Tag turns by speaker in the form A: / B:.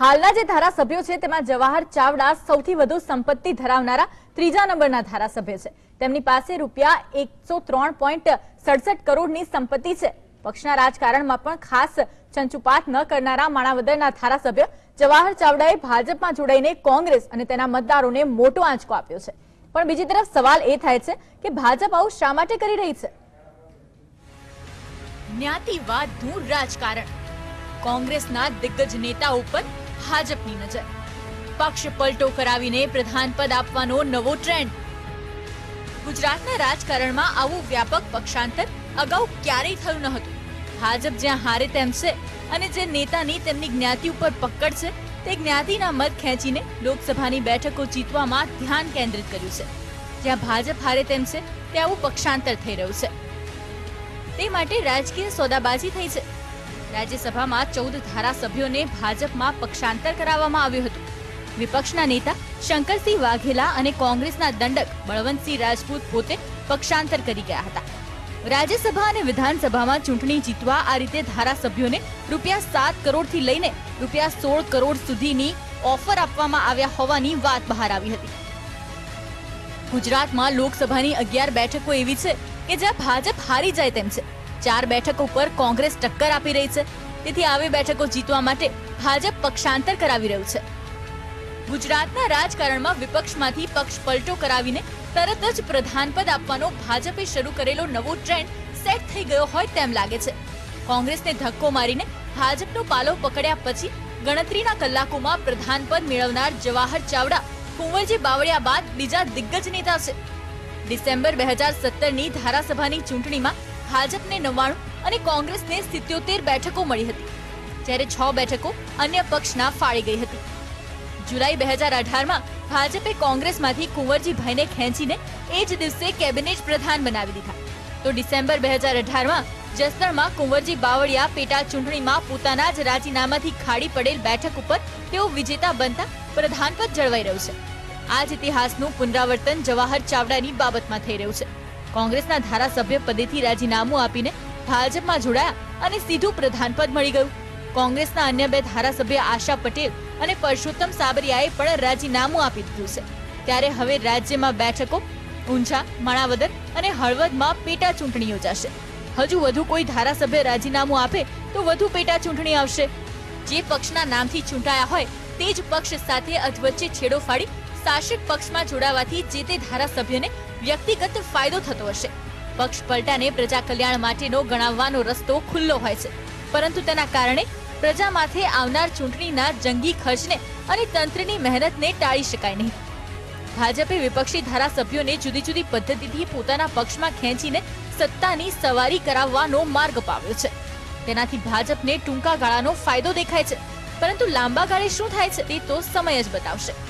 A: હાલના જે ધારાસભ્યો છે, તેમાં જવાહર ચાવડા સૌથી વધુ સંપત્તિ ધરાવનારા ત્રીજા નંબરના ધારાસભ્ય છે. તેમની પાસે રૂપિયા એકસો કરોડની સંપત્તિ છે. પક્ષના રાજકારણમાં પણ ખાસ ચંચુપાત ન કરનારા માણાવદરના ધારાસભ્ય જવાહર ચાવડાએ ભાજપમાં જોડાઈને કોંગ્રેસ અને તેના મતદારોને મોટો આંચકો આપ્યો છે. પણ બીજી તરફ સવાલ એ થાય છે કે ભાજપ આવું શા માટે કરી રહી છે? જ્ઞાતિવાદનું રાજકારણ. કોંગ્રેસના દિગ્ગજ નેતા ઉપર ભાજપની નજર. પક્ષ પલટો કરાવીને પ્રધાન પદ આપવાનો નવો ટ્રેન્ડ. ગુજરાતના રાજકારણમાં આવું વ્યાપક પક્ષાંતર અગાઉ ક્યારેય થયું ન હતું. ભાજપ જ્યાં હારે તેમ છે અને જે નેતાની તેમની જ્ઞાતિ ઉપર પકડ છે, તે જ્ઞાતિના મત ખેંચીને લોકસભાની બેઠકો જીતવામાં ધ્યાન કેન્દ્રિત કર્યું છે. જ્યાં ભાજપ હારે તેમ છે તે આવું પક્ષાંતર થઈ રહ્યું છે. તે માટે રાજકીય સોદાબાજી થઈ છે. રાજ્યસભામાં ચૌદ ધારાસભ્યોને ભાજપમાં પક્ષાંતર કરાવવામાં આવ્યું હતું. વિપક્ષના નેતા શંકરસિંહ વાઘેલા અને કોંગ્રેસના દંડક બળવંતસિંહ રાજપૂત પોતે પક્ષાંતર કરી ગયા હતા. રાજ્યસભા અને વિધાનસભામાં ચૂંટણી જીતવા આ રીતે ધારાસભ્યોને રૂપિયા સાત કરોડથી લઈને રૂપિયા સોળ કરોડ સુધીની ઓફર આપવામાં આવ્યા હોવાની વાત બહાર આવી હતી. ગુજરાતમાં લોકસભાની અગિયાર બેઠકો એવી છે કે જ્યાં ભાજપ હારી જાય તેમ છે. ચાર બેઠકો ઉપર કોંગ્રેસ ટક્કર આપી રહી છે. તેથી આવી બેઠકો જીતવા માટે ભાજપ પક્ષાંતર કરાવી રહ્યું છે. ગુજરાતના રાજકારણમાં વિપક્ષમાંથી પક્ષ પલટો કરાવીને તરત જ પ્રધાનપદ આપવાનો ભાજપે શરૂ કરેલો નવો ટ્રેન્ડ સેટ થઈ ગયો હોય તેમ લાગે છે. કોંગ્રેસને ધક્કો મારીને ભાજપનો પાલો પકડ્યા પછી ગણતરીના કલાકોમાં પ્રધાનપદ મેળવનાર જવાહર ચાવડા કુંવરજી બાવળિયા બાદ બીજા દિગ્ગજ નેતા છે. ડિસેમ્બર બે હજાર સત્તરની ધારાસભાની ચૂંટણીમાં ભાજપને નવ્વાણું અને કોંગ્રેસને સિત્યોતેર બેઠકો મળી હતી, જ્યારે છ બેઠકો અન્ય પક્ષના ફાળી ગઈ હતી. જુલાઈ બે હજાર અઢારમાં ભાજપે કોંગ્રેસમાંથી કુંવરજીભાઈને ખેંચીને એ જ દિવસે કેબિનેટ પ્રધાન બનાવી દીધા. તો ડિસેમ્બર બે હજાર અઢારમાં જસદણમાં કુંવરજી બાવળિયા પેટા ચૂંટણીમાં પોતાના જ રાજીનામાથી ખાડી પડેલ બેઠક ઉપર તેઓ વિજેતા બનતા પ્રધાનપદ જળવાઈ રહ્યું છે. આ જ ઇતિહાસનું પુનરાવર્તન જવાહર ચાવડાની બાબતમાં થઈ રહ્યું છે. કોંગ્રેસના ધારાસભ્ય પદેથી રાજીનામું આપીને ભાજપમાં જોડાયા અને સીધું પ્રધાનપદ મળી ગયું. કોંગ્રેસના અન્ય બે ધારાસભ્ય આશા પટેલ અને પરસોત્તમ સાબરિયાએ પણ રાજીનામું આપી દીધું છે. ત્યારે હવે રાજ્યમાં બેઠકો, ઊંઝા, માણાવદર અને હળવદમાં પેટા ચૂંટણી યોજાશે. હજુ વધુ કોઈ ધારાસભ્ય રાજીનામું આપે તો વધુ પેટા ચૂંટણી આવશે. જે પક્ષના નામથી ચૂંટાયા હોય તે જ પક્ષ સાથે અધવચ્ચે છેડો ફાડી શાસક પક્ષમાં જોડાવાથી જે તે ધારાસભ્યને વ્યક્તિગત ફાયદો થતો હશે. પક્ષ પલટાને પ્રજા કલ્યાણ માટેનો ગણાવવાનો રસ્તો ખુલ્લો હોય છે. પરંતુ તેના કારણે પ્રજા માથે આવનાર ચૂંટણીના જંગી ખર્ચને અને તંત્રની મહેનતને ટાળી શકાય નહીં. ભાજપે વિપક્ષી ધારાસભ્યોને જુદી જુદી પદ્ધતિથી પોતાના પક્ષમાં ખેંચીને સત્તાની સવારી કરાવવાનો માર્ગ પાવ્યો છે. તેનાથી ભાજપને ટૂંકા ગાળાનો ફાયદો દેખાય છે. પરંતુ લાંબા ગાળે શું થાય છે તે તો સમય જ બતાવશે.